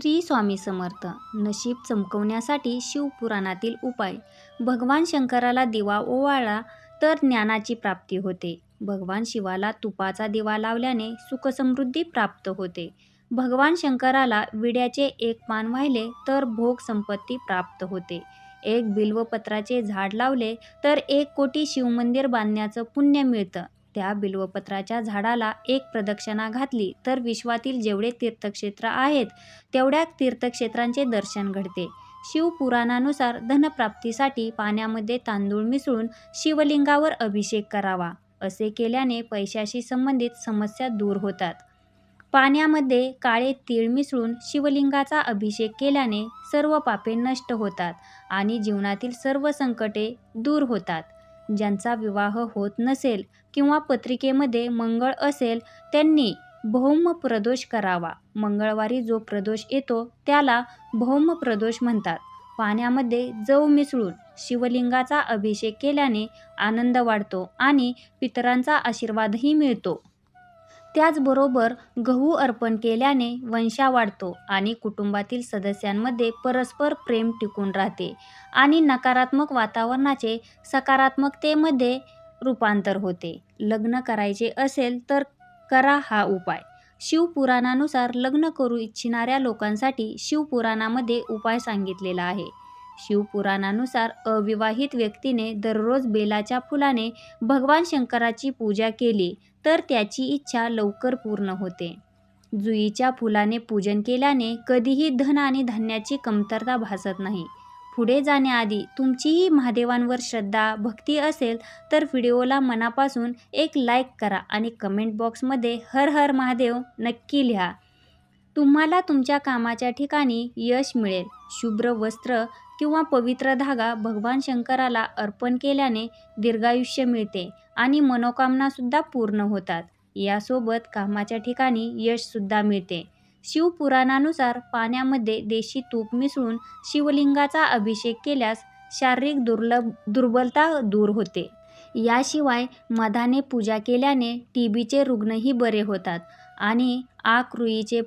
श्री स्वामी समर्थ. नशीब चमकवण्यासाठी शिवपुराणातील उपाय. भगवान शंकराला दिवा ओवाळला तर ज्ञानाची प्राप्ती होते. भगवान शिवाला तुपाचा दिवा लावल्याने सुखसमृद्धी प्राप्त होते. भगवान शंकराला विड्याचे एक पान वाहिले तर भोग संपत्ती प्राप्त होते. एक बिल्वपत्राचे झाड लावले तर एक कोटी शिवमंदिर बांधण्याचं पुण्य मिळतं. त्या बिल्वपत्राच्या झाडाला एक प्रदक्षिणा घातली तर विश्वातील जेवढे तीर्थक्षेत्र आहेत तेवढ्या तीर्थक्षेत्रांचे दर्शन घडते. शिवपुराणानुसार धनप्राप्तीसाठी पाण्यामध्ये तांदूळ मिसळून शिवलिंगावर अभिषेक करावा असे केल्याने पैशाशी संबंधित समस्या दूर होतात. पाण्यामध्ये काळे तीळ मिसळून शिवलिंगाचा अभिषेक केल्याने सर्व पापे नष्ट होतात आणि जीवनातील सर्व संकटे दूर होतात. ज्यांचा विवाह होत नसेल किंवा पत्रिकेमध्ये मंगळ असेल त्यांनी भौम प्रदोष करावा. मंगळवारी जो प्रदोष येतो त्याला भौम प्रदोष म्हणतात. पाण्यामध्ये जव मिसळून शिवलिंगाचा अभिषेक केल्याने आनंद वाढतो आणि पितरांचा आशीर्वादही मिळतो. त्याचबरोबर गहू अर्पण केल्याने वंशा वाढतो आणि कुटुंबातील सदस्यांमध्ये परस्पर प्रेम टिकून राहते आणि नकारात्मक वातावरणाचे सकारात्मकतेमध्ये रूपांतर होते. लग्न करायचे असेल तर करा हा उपाय. शिवपुराणानुसार लग्न करू इच्छिणाऱ्या लोकांसाठी शिवपुराणामध्ये उपाय सांगितलेला आहे. शिवपुराणानुसार अविवाहित व्यक्तीने दररोज बेलाच्या फुलाने भगवान शंकराची पूजा केली तर त्याची इच्छा लवकर पूर्ण होते. जुईच्या फुलाने पूजन केल्याने कधीही धन आणि धान्याची कमतरता भासत नाही. पुढे जाण्याआधी तुमचीही महादेवांवर श्रद्धा भक्ती असेल तर व्हिडिओला मनापासून एक लाईक करा आणि कमेंट बॉक्समध्ये हर हर महादेव नक्की लिहा. तुम्हाला तुमच्या कामाच्या ठिकाणी यश मिळेल. शुभ्र वस्त्र किंवा पवित्र धागा भगवान शंकराला अर्पण केल्याने दीर्घायुष्य मिळते आणि मनोकामनासुद्धा पूर्ण होतात. यासोबत कामाच्या ठिकाणी यशसुद्धा मिळते. शिवपुराणानुसार पाण्यामध्ये देशी तूप मिसळून शिवलिंगाचा अभिषेक केल्यास शारीरिक दुर्लभ दुर्बलता दूर होते. याशिवाय मधाने पूजा केल्याने टी बीचे रुग्णही बरे होतात आणि आक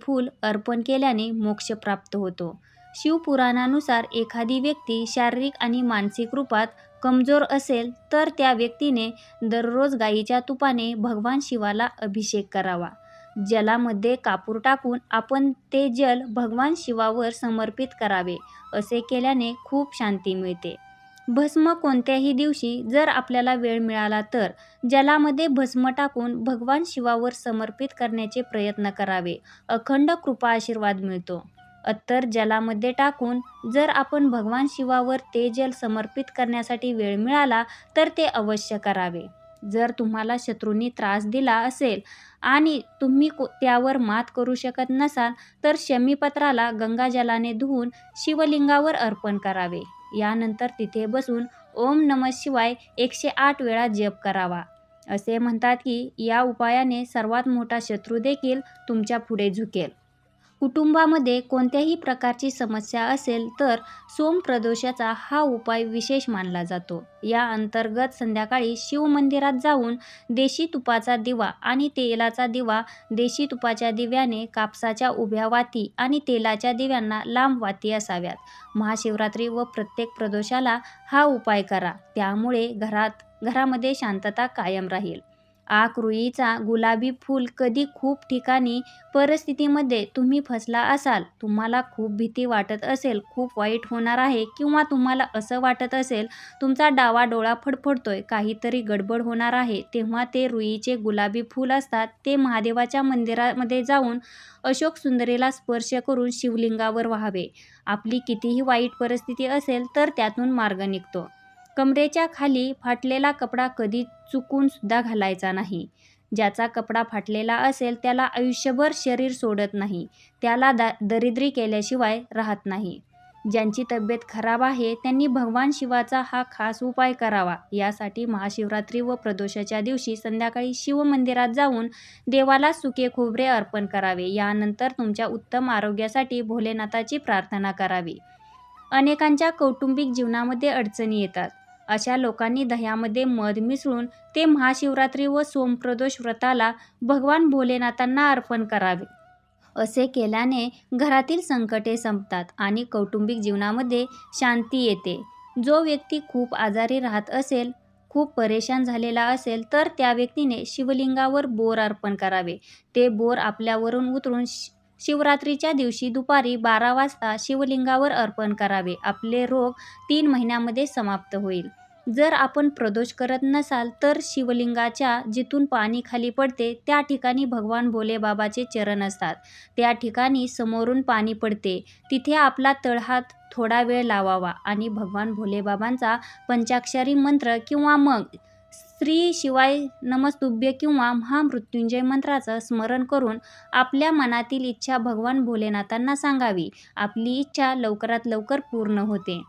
फूल अर्पण केल्याने मोक्ष प्राप्त होतो. शिवपुराणानुसार एखादी व्यक्ती शारीरिक आणि मानसिक रूपात कमजोर असेल तर त्या व्यक्तीने दररोज गाईच्या तुपाने भगवान शिवाला अभिषेक करावा. जलामध्ये कापूर टाकून आपण ते जल भगवान शिवावर समर्पित करावे असे केल्याने खूप शांती मिळते. भस्म कोणत्याही दिवशी जर आपल्याला वेळ मिळाला तर जलामध्ये भस्म टाकून भगवान शिवावर समर्पित करण्याचे प्रयत्न करावे. अखंड कृपा आशीर्वाद मिळतो. अत्तर जलामध्ये टाकून जर आपण भगवान शिवावर ते जल समर्पित करण्यासाठी वेळ मिळाला तर ते अवश्य करावे. जर तुम्हाला शत्रूंनी त्रास दिला असेल आणि तुम्ही को त्यावर मात करू शकत नसाल तर शमीपत्राला गंगाजलाने धुवून शिवलिंगावर अर्पण करावे. यानंतर तिथे बसून ओम नम शिवाय एकशे आठ वेळा जप करावा. असे म्हणतात की या उपायाने सर्वात मोठा शत्रू देखील तुमच्यापुढे झुकेल. कुटुंबामध्ये कोणत्याही प्रकारची समस्या असेल तर सोमप्रदोषाचा हा उपाय विशेष मानला जातो. या अंतर्गत संध्याकाळी शिवमंदिरात जाऊन देशी तुपाचा दिवा आणि तेलाचा दिवा देशी तुपाच्या दिव्याने कापसाच्या उभ्या वाती आणि तेलाच्या दिव्यांना लांब वाती असाव्यात. महाशिवरात्री व प्रत्येक प्रदोषाला हा उपाय करा. त्यामुळे घरात घरामध्ये शांतता कायम राहील. आक रुईचा गुलाबी फूल कधी खूप ठिकाणी परिस्थितीमध्ये तुम्ही फसला असाल? तुम्हाला खूप भीती वाटत असेल खूप वाईट होणार आहे किंवा तुम्हाला असं वाटत असेल तुमचा डावा डोळा फडफडतोय काहीतरी गडबड होणार आहे. तेव्हा ते रुईचे गुलाबी फूल असतात. ते महादेवाच्या मंदिरामध्ये जाऊन अशोक सुंदरीला स्पर्श करून शिवलिंगावर व्हावे. आपली कितीही वाईट परिस्थिती असेल तर त्यातून मार्ग निघतो. कमरेच्या खाली फाटलेला कपडा कधी चुकून सुद्धा घालायचा नाही. ज्याचा कपडा फाटलेला असेल त्याला आयुष्यभर शरीर सोडत नाही. त्याला दा दरिद्री केल्याशिवाय राहत नाही. ज्यांची तब्येत खराब आहे त्यांनी भगवान शिवाचा हा खास उपाय करावा. यासाठी महाशिवरात्री व प्रदोषाच्या दिवशी संध्याकाळी शिवमंदिरात जाऊन देवाला सुके खोबरे अर्पण करावे. यानंतर तुमच्या उत्तम आरोग्यासाठी भोलेनाथाची प्रार्थना करावी. अनेकांच्या कौटुंबिक जीवनामध्ये अडचणी येतात. अशा लोकांनी दह्यामध्ये मध मिसळून ते महाशिवरात्री व सोमप्रदोष व्रताला भगवान भोलेनाथांना अर्पण करावे. असे केल्याने घरातील संकटे संपतात आणि कौटुंबिक जीवनामध्ये शांती येते. जो व्यक्ती खूप आजारी राहत असेल खूप परेशान झालेला असेल तर त्या व्यक्तीने शिवलिंगावर बोर अर्पण करावे. ते बोर आपल्यावरून उतरून शिवरात्रीच्या दिवशी दुपारी बारा वाजता शिवलिंगावर अर्पण करावे. आपले रोग तीन महिन्यामध्ये समाप्त होईल. जर आपण प्रदोष करत नसाल तर शिवलिंगाच्या जिथून पाणी खाली पडते त्या ठिकाणी भगवान भोलेबाबाचे चरण असतात. त्या ठिकाणी समोरून पाणी पडते. तिथे आपला तळहात थोडा वेळ लावावा आणि भगवान भोलेबाबांचा पंचाक्षरी मंत्र किंवा मग श्री शिवाय नमस्तुभ्य किंवा महामृत्युंजय मंत्राचं स्मरण करून आपल्या मनातील इच्छा भगवान भोलेनाथांना सांगावी. आपली इच्छा लवकरात लवकर पूर्ण होते.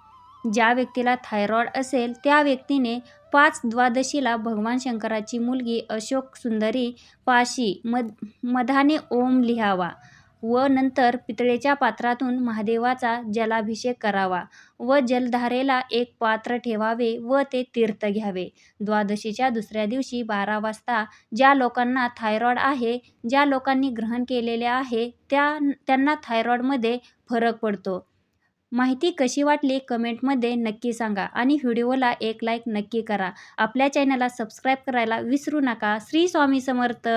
ज्या व्यक्तीला थायरॉइड असेल त्या व्यक्तीने पाच द्वादशीला भगवान शंकराची मुलगी अशोक सुंदरी पाशी मद मधाने ओम लिहावा. व नंतर पितळेच्या पात्रातून महादेवाचा जलाभिषेक करावा व जलधारेला एक पात्र ठेवावे व ते तीर्थ घ्यावे. द्वादशीच्या दुसऱ्या दिवशी बारा वाजता ज्या लोकांना थायरॉईड आहे ज्या लोकांनी ग्रहण केलेले आहे त्या त्यांना थायरॉईडमध्ये फरक पडतो. माहिती कशी वाटली कमेंटमध्ये नक्की सांगा आणि व्हिडिओला एक लाईक नक्की करा. आपल्या चॅनलला सबस्क्राईब करायला विसरू नका. श्री स्वामी समर्थ!